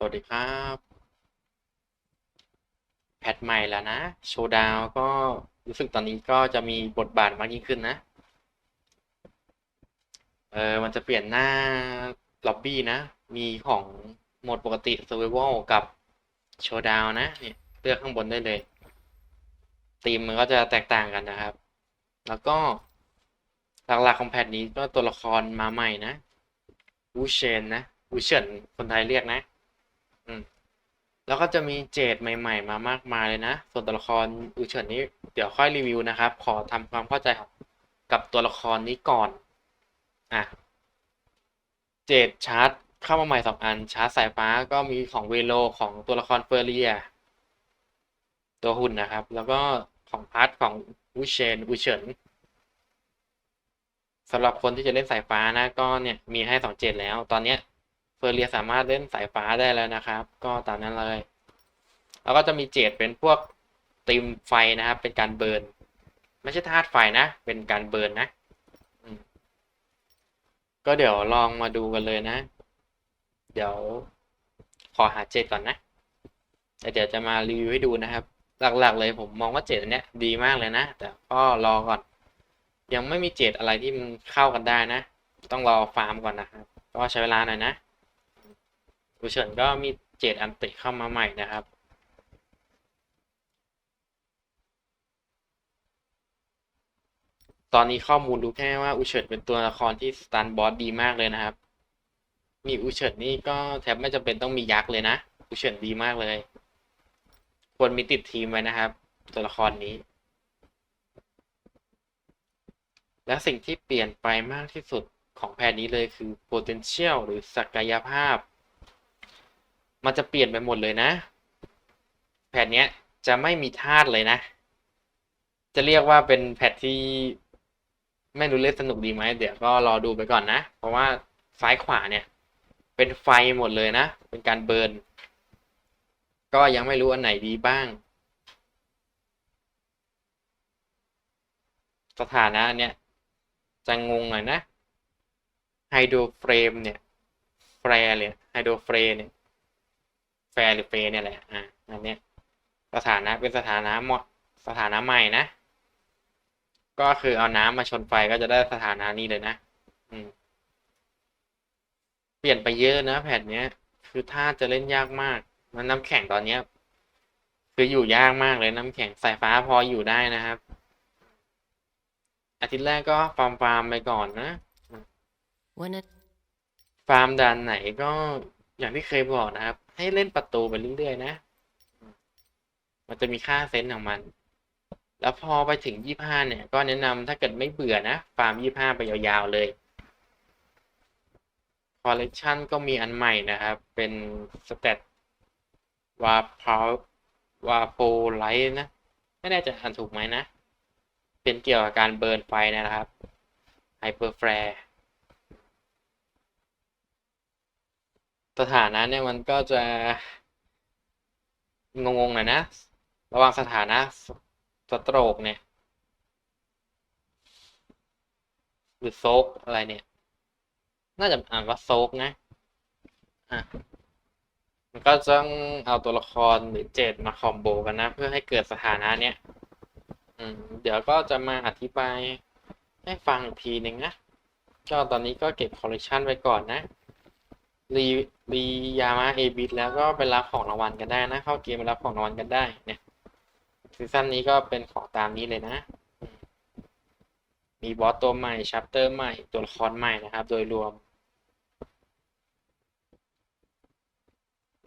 สวัสดีครับ แพทใหม่แล้วนะ โชว์ดาวก็รู้สึกตอนนี้ก็จะมีบทบาทมากยิ่งขึ้นนะ เออมันจะเปลี่ยนหน้าล็อบบี้นะ มีของโหมดปกติ Survival กับโชว์ดาวนะเนี่ยเลือกข้างบนได้เลยธีมมันก็จะแตกต่างกันนะครับ แล้วก็หลักๆของแพทนี้ก็ตัวละครมาใหม่นะ วูเชนนะ วูเฉินคนไทยเรียกนะ อืม แล้วก็จะมีเจดใหม่ ๆ มามากมายเลยนะ ส่วนตัวละครอูเฉินนี้เดี๋ยวค่อยรีวิวนะครับ ขอทำความเข้าใจกับตัวละครนี้ก่อน อะ เจดชาร์จเข้ามาใหม่สองอัน ชาร์จสายฟ้าก็มีของเวโลของตัวละครเฟอร์เรีย ตัวหุ่นนะครับ แล้วก็ของพาร์ทของอูเชนอูเฉินสำหรับคนที่จะเล่นสายฟ้านะก็เนี่ยมีให้สองเจดแล้ว ตอนเนี้ย เฟอร์เรียสามารถเล่นสายฟ้าได้แล้วนะครับ ก็ตามนั้นเลย แล้วก็จะมีเจดเป็นพวกตีมไฟนะครับ เป็นการเบิร์นไม่ใช่ธาตุไฟนะ เป็นการเบิร์นนะก็เดี๋ยวลองมาดูกันเลยนะ เดี๋ยวขอหาเจดก่อนนะแต่เดี๋ยวจะมารีวิวให้ดูนะครับ หลักๆ เลยผมมองว่าเจดอันเนี้ยดีมากเลยนะ แต่ก็รอก่อน ยังไม่มีเจดอะไรที่มันเข้ากันได้นะ ต้องรอฟาร์มก่อนนะครับ ก็ใช้เวลาหน่อยนะ อูเฉินก็มีเจดอันติเข้ามาใหม่นะครับ ตอนนี้ข้อมูลรู้แค่ว่า อูเฉินเป็นตัวละครที่สตันบอสดีมากเลยนะครับ มีอูเฉินนี่ก็แทบไม่จำเป็นต้องมียักษ์เลยนะ อูเฉินดีมากเลย ควรมีติดทีมไว้นะครับ ตัวละครนี้ และสิ่งที่เปลี่ยนไปมากที่สุดของแพทนี้เลยคือ potential หรือศักยภาพ มันจะเปลี่ยนไปหมดเลยนะแพทเนี้จะไม่มีธาตุเลยนะ จะเรียกว่าเป็นแพทที่ไม่รู้เล่นสนุกดีไหมเดี๋ยวก็รอดูไปก่อนนะ เพราะว่าซ้ายขวาเนี่ย เป็นไฟหมดเลยนะ เป็นการเบิร์น ก็ยังไม่รู้อันไหนดีบ้าง สถานะเนี่ย จะงงหน่อยนะไฮโดรเฟรมเนี่ยแฟร์เลยไฮโดรเฟรเนี่ย ฟร์หรือเฟรเนี่ยแหละอะอันเนี้ยสถานะเป็นสถานะเหมาะสถานะใหม่นะ ก็คือเอาน้ำมาชนไฟก็จะได้สถานะนี้เลยนะอืมเปลี่ยนไปเยอะนะแผ่นเนี้ย คือถ้าจะเล่นยากมาก มันน้ำแข็งตอนเนี้ย คืออยู่ยากมากเลยน้ำแข็งสายฟ้าพออยู่ได้นะครับ อาทิตย์แรกก็ฟาร์มฟาร์มไปก่อนนะ When it ฟาร์มด่านไหนก็อย่างที่เคยบอกนะครับ ให้เล่นประตูไปเรื่อยๆนะ มันจะมีค่าเซนส์ของมัน แล้วพอไปถึงยี่ห้าเนี่ย ก็แนะนำถ้าเกิดไม่เบื่อนะ ฟาร์มยี่ห้าไปยาวๆเลยคอลเลกชันก็มีอันใหม่นะครับ เป็นสเตตวาพาววาโพไลท์นะ ไม่แน่ใจอ่านถูกไหมนะ เป็นเกี่ยวกับการเบิร์นไฟนะครับไฮเปอร์แฟร์ สถานะเนี่ยมันก็จะงงๆหน่อยนะ ระหว่างสถานะสโตรกเนี่ยหรือโซกอะไรเนี่ย น่าจะอ่านว่าโซกนะอะมันก็ต้องเอาตัวละครหรือเจดมาคอมโบกันนะ เพื่อให้เกิดสถานะเนี่ยอืม เดี๋ยวก็จะมาอธิบายให้ฟังอีกทีหนึ่งนะก็ตอนนี้ก็เก็บคอลเลคชันไว้ก่อนนะรี รียามาเอบิทแล้วก็ไปรับของรางวัลกันได้นะ เข้าเกมไปรับของรางวัลกันได้เนี่ยซีซั่นนี้ก็เป็นของตามนี้เลยนะ มีบอสตัวใหม่ชัปเตอร์ใหม่ตัวละครใหม่นะครับ โดยรวม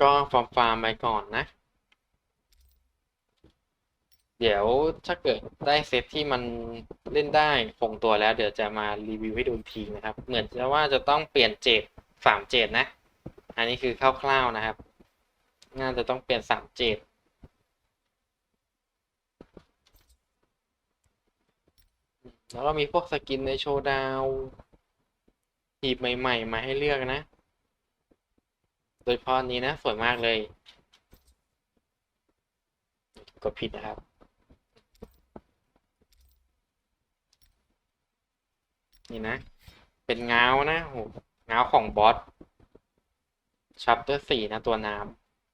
ก็ฟาร์มฟาร์มไปก่อนนะ เดี๋ยวถ้าเกิดได้เซตที่มันเล่นได้คงตัวแล้ว เดี๋ยวจะมารีวิวให้ดูอีกทีนะครับ เหมือนจะว่าจะต้องเปลี่ยนเจดสามเจดนะ อันนี้คือคร่าวๆนะครับ น่าจะต้องเปลี่ยนสามเจดแล้วก็มีพวกสกินในโชว์ดาวหีบใหม่ ๆ มาให้เลือกนะ โดยพอนี้นะ สวยมากเลยกดผิดนะครับ นี่นะ เป็นเงานะโหเงาของบอส ชัปเตอร์สี่นะตัวน้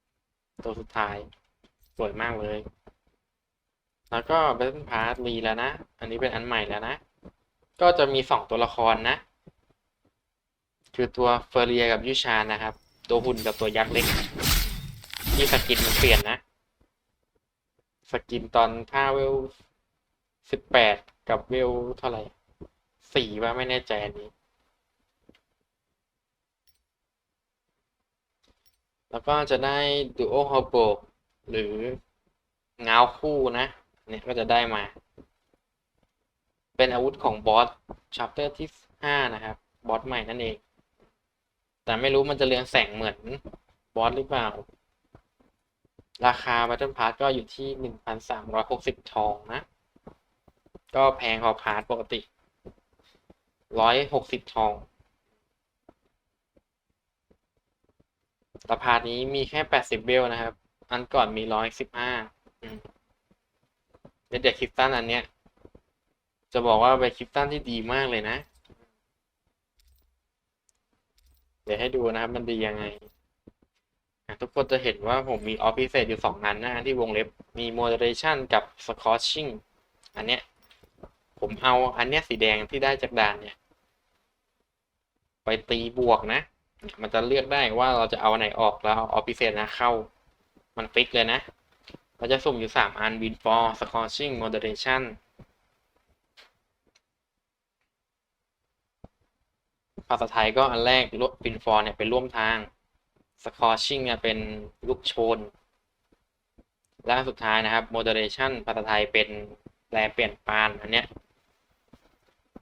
ำตัวสุดท้าย สวยมากเลย แล้วก็เบสพาร์ทรีแล้วนะ อันนี้เป็นอันใหม่แล้วนะ ก็จะมีสองตัวละครนะ คือตัวเฟอร์เรียกับยูชานนะครับ ตัวหุ่นกับตัวยักษ์เล็ก ที่สกินมันเปลี่ยนนะ สกินตอนท่าเวลสิบแปดกับเวลเท่าไหร่สี่ว่าไม่แน่ใจอัน แล้วก็จะได้ดูโอฮอโบกหรือเงาคู่นะเนี่ยก็จะได้มา เป็นอาวุธของบอสชัปเตอร์ที่ห้านะครับ บอสใหม่นั่นเอง แต่ไม่รู้มันจะเรืองแสงเหมือนบอสหรือเปล่า ราคา Battle Pass ก็อยู่ที่หนึ่งพันสามร้อยหกสิบทองนะ ก็แพงกว่าพาร์ทปกติร้อยหกสิบทอง แต่พาร์ทนี้มีแค่แปดสิบเบลนะครับ อันก่อนมีร้อยสิบห้าเด็กคริสตันอันเนี้ย จะบอกว่าเป็นคริสตันที่ดีมากเลยนะ เดี๋ยวให้ดูนะครับ มันดียังไง ทุกคนจะเห็นว่าผมมีออฟฟิเศษอยู่สองอันนะที่วงเล็บมี moderation กับ scorching อันเนี้ย ผมเอาอันเนี้ยสีแดงที่ได้จากด่านเนี่ย ไปตีบวกนะ มันจะเลือกได้ว่าเราจะเอาไหนออกแล้วเอาออฟฟิเศษนะเข้า มันฟิกเลยนะ เราจะสุ่มอยู่สามอัน win for scorching moderation ภาษาไทยก็อันแรก win for เนี่ยเป็นร่วมทาง scorching เนี่ยเป็นลูกโชน และสุดท้ายนะครับ moderation ภาษาไทยเป็นแปลเปลี่ยนปานอันเนี้ย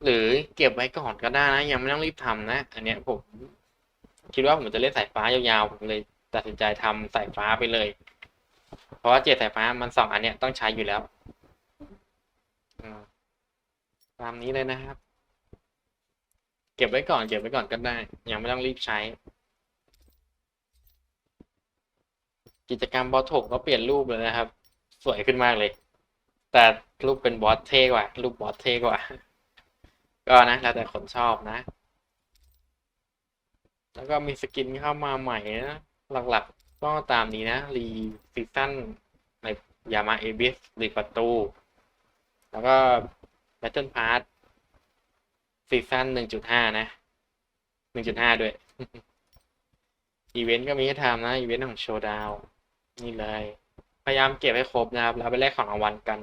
หรือเก็บไว้ก่อนก็ได้นะ ยังไม่ต้องรีบทำนะ อันเนี้ยผม คิดว่าผมจะเล่นสายฟ้ายาวๆผมเลยตัดสินใจทำสายฟ้าไปเลย เพราะว่าเจ็ดสายฟ้ามันสองอันเนี้ยต้องใช้อยู่แล้วตามนี้เลยนะครับ เก็บไว้ก่อนเก็บไว้ก่อนก็ได้ ยังไม่ต้องรีบใช้ กิจกรรมบอสถกก็เปลี่ยนรูปเลยนะครับ สวยขึ้นมากเลย แต่รูปเป็นบอสเท่กว่า รูปบอสเท่กว่า ก็นะแล้วแต่คนชอบนะ แล้วก็มีสกินเข้ามาใหม่นะ หลักๆก็ตามนี้นะ รีซีซั่นในยามาเอบิสรีประตู แล้วก็ Battle Pass ซีซั่นหนึ่งจุดห้านะหนึ่งจุดห้าด้วย อีเวนต์ก็มีให้ทำนะ อีเวนต์ของโชว์ดาว นี่เลย พยายามเก็บให้ครบนะครับ แล้วไปแลกของรางวัลกัน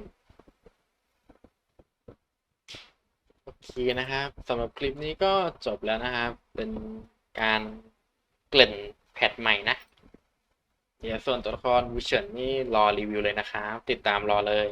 โอเคนะครับสำหรับคลิปนี้ก็จบแล้วนะครับ เป็น การเกลิ่นแพทใหม่นะ เดี๋ยวส่วนตัวละครวิเชนนี่รอรีวิวเลยนะครับ ติดตามรอเลย